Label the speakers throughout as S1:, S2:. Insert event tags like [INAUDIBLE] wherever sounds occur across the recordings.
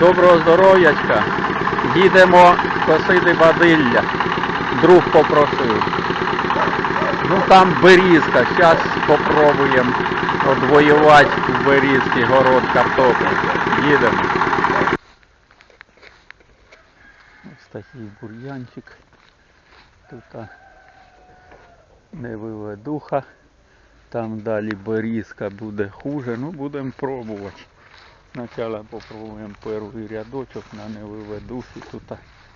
S1: Доброго здоров'ячка. Їдемо косити бадилля. Друг попросив. Ну там берізка. Зараз спробуємо одвоювати в берізки город картоплі. Їдемо. Ось такий бур'янчик. Тут не виведуха. Там далі берізка буде хуже. Ну будемо пробувати. Спочатку попробуємо перший рядочок на невиведухі. Тут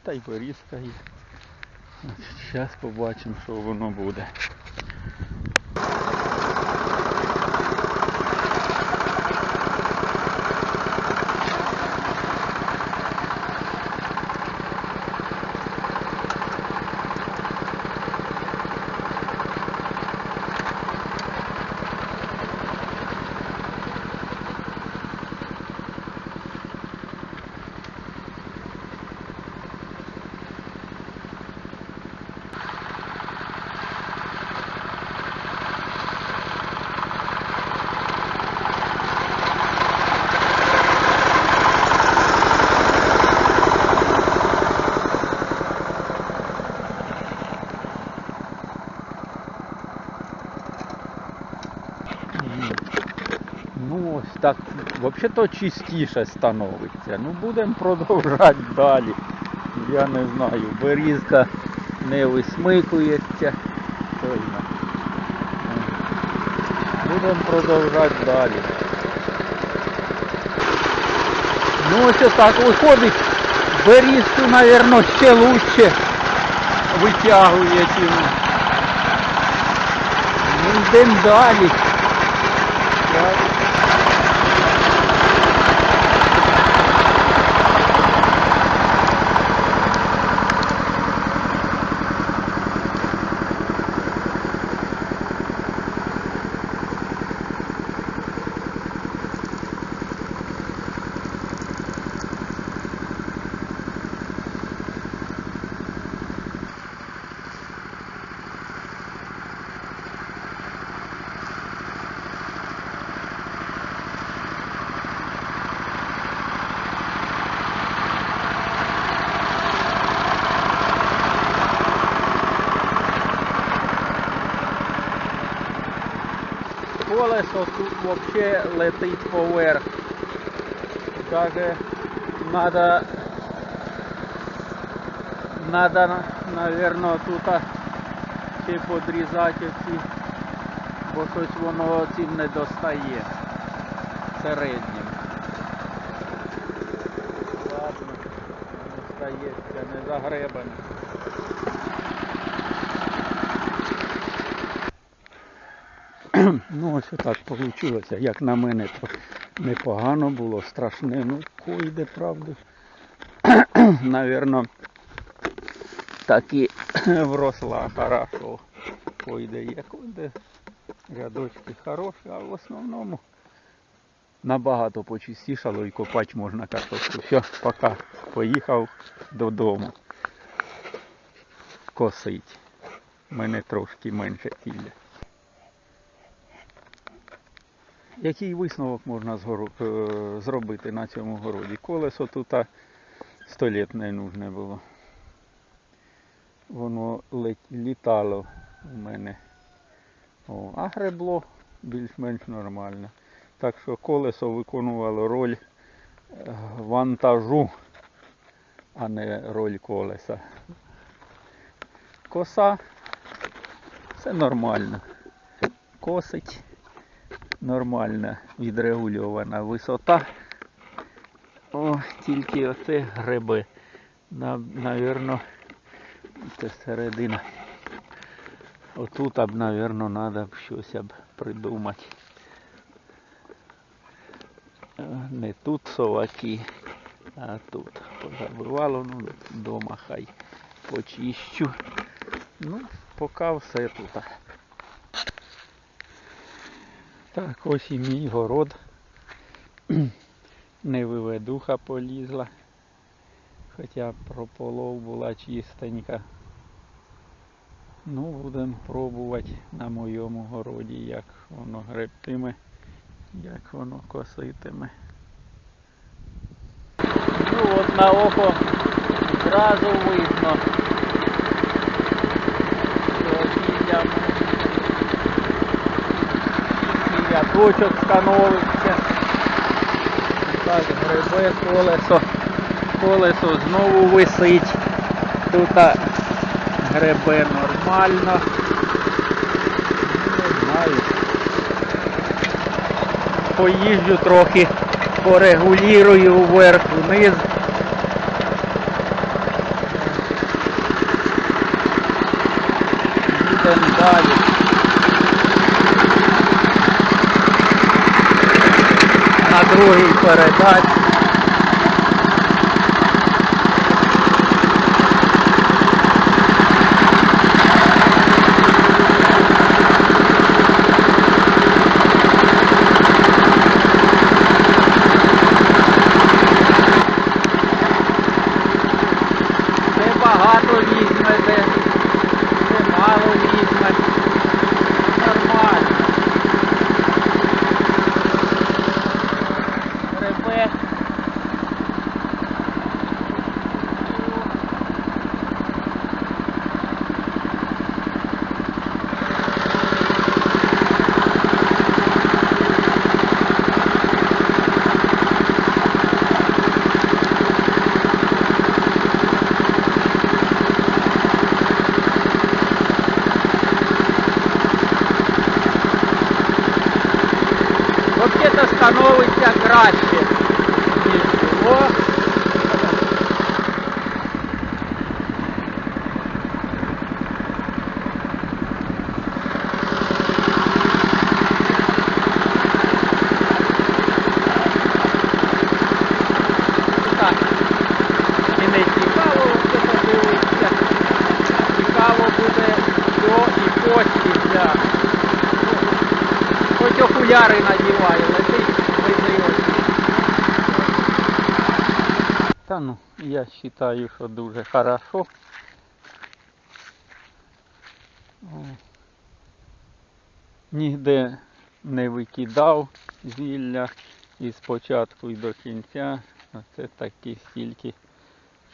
S1: та й берізка є. Зараз побачимо, що воно буде. М. Ну ось так, взагалі-то чистіше становиться. Ну будемо продовжувати [LAUGHS] далі. Я не знаю, берізка не висмикується. Будемо продовжувати далі. Ну ось так виходить. Берізку, мабуть, ще лучше витягує. Ну, йдемо далі. Так. Колесо тут вообще летить поверх. Даже надо, надо, наверное, тут ще подрізати ці, бо щось воно цим не достає середнім. Ладно, не стається, не загребане. [CLEARS THROAT] Ну ось отак вийшло. Як на мене, то непогано було, страшне. Ну, койде, правда. [CLEARS THROAT] Навірно, так і [CLEARS THROAT] вросла хорошо. Койде є, койде. Рядочки хороші, а в основному набагато почистішало і копати можна картошку. Все, пока. Поїхав додому. Косить. Мене трошки менше тілля. Який висновок можна е, зробити на цьому городі? Колесо тут а, літ не нужне було. Воно літало у мене. О, а гребло більш-менш нормально. Так що колесо виконувало роль е, вантажу, а не роль колеса. Коса все нормально. Косить нормальна відрегульована висота. О, тільки оце гриби. Навірно, це середина. Отут б, навірно, треба б щось б придумати. Е, Не тут соваки, а тут. Позабивало, ну, вдома хай почищу. Ну, поки все тут. Так, ось і мій город. [CLEARS THROAT] Невиведуха полізла. Хоча прополов була чистенька. Ну, будемо пробувати на моєму городі, як воно гребтиме, як воно коситиме. Ну от на око зразу видно. що гілля, і рядочок становиться. Так, грибе колесо. Колесо знову висить. Тут а, гребе нормально. Ну, Не знаю. Поїжджу трохи, порегулірую вверх-вниз. Їдемо далі. На другій передачі. Де багато візьме, де, де мало візьме. Нормально. Гребе. Взагалі-то становиться краще, ніж було. Так, і не цікаво все подивитися. Цікаво буде до і після. Хоч окуляри надіваю, летить визивати. Та ну, я вважаю, що дуже хорошо. Нігде не викидав зілля і спочатку і до кінця. Оце такі стільки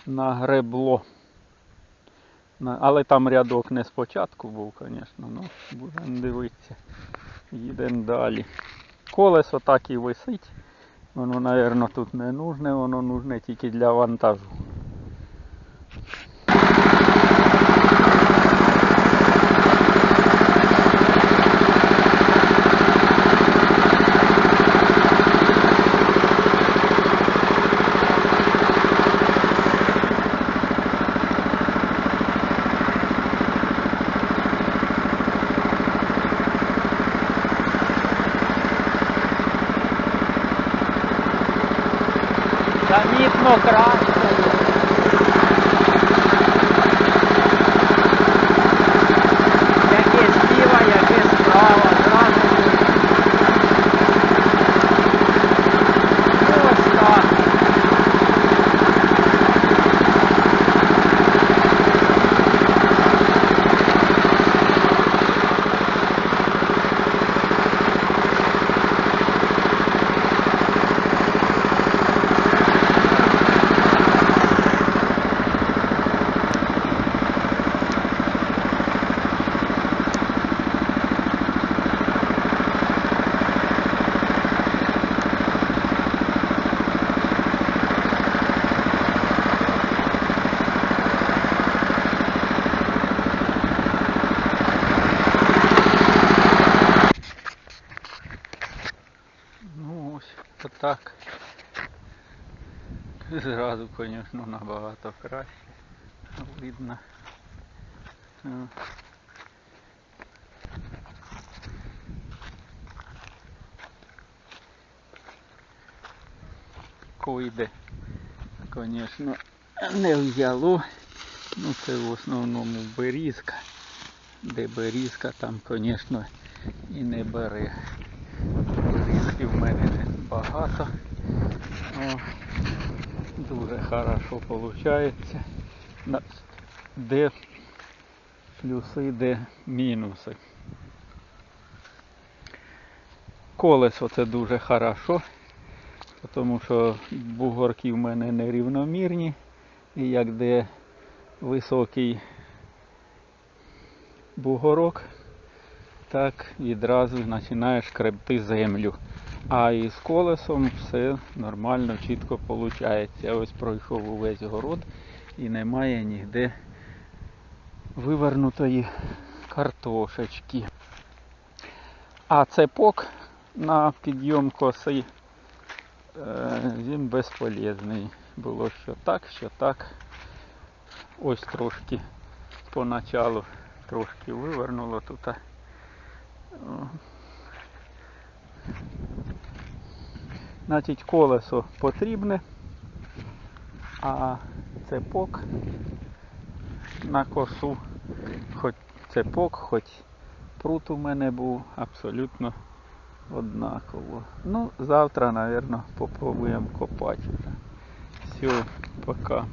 S1: нагребло. Але там рядок не спочатку був, звісно, ну будемо дивитися. Їдемо далі. Колесо так і висить. Воно, мабуть, тут не нужне, воно нужне тільки для вантажу. Замітно краще. Яке зліва, яке справа, зразу. Ну, Ось так. Ну ось отак. Зразу, звісно, набагато краще. Видно. Койде, звісно, не взяло. Ну це в основному берізка. Де берізка, там, звісно, і не бере. Берізки в мене багато. О, дуже хорошо виходить. Де плюси, де мінуси. Колесо це дуже хорошо. тому що бугорки в мене нерівномірні. І як де високий бугорок, так відразу починаєш крепти землю. А із колесом все нормально, чітко виходить. Я ось пройшов увесь город і немає ніде вивернутої картошечки. А цепок на підйом коси е, він безполезний. Було що так, що так. Ось трошки поначалу трошки вивернуло тут. Значить, колесо потрібне, а цепок на косу, хоч цепок, хоч прут у мене був абсолютно однаково. Ну, завтра, мабуть, попробуємо копати. Все, пока.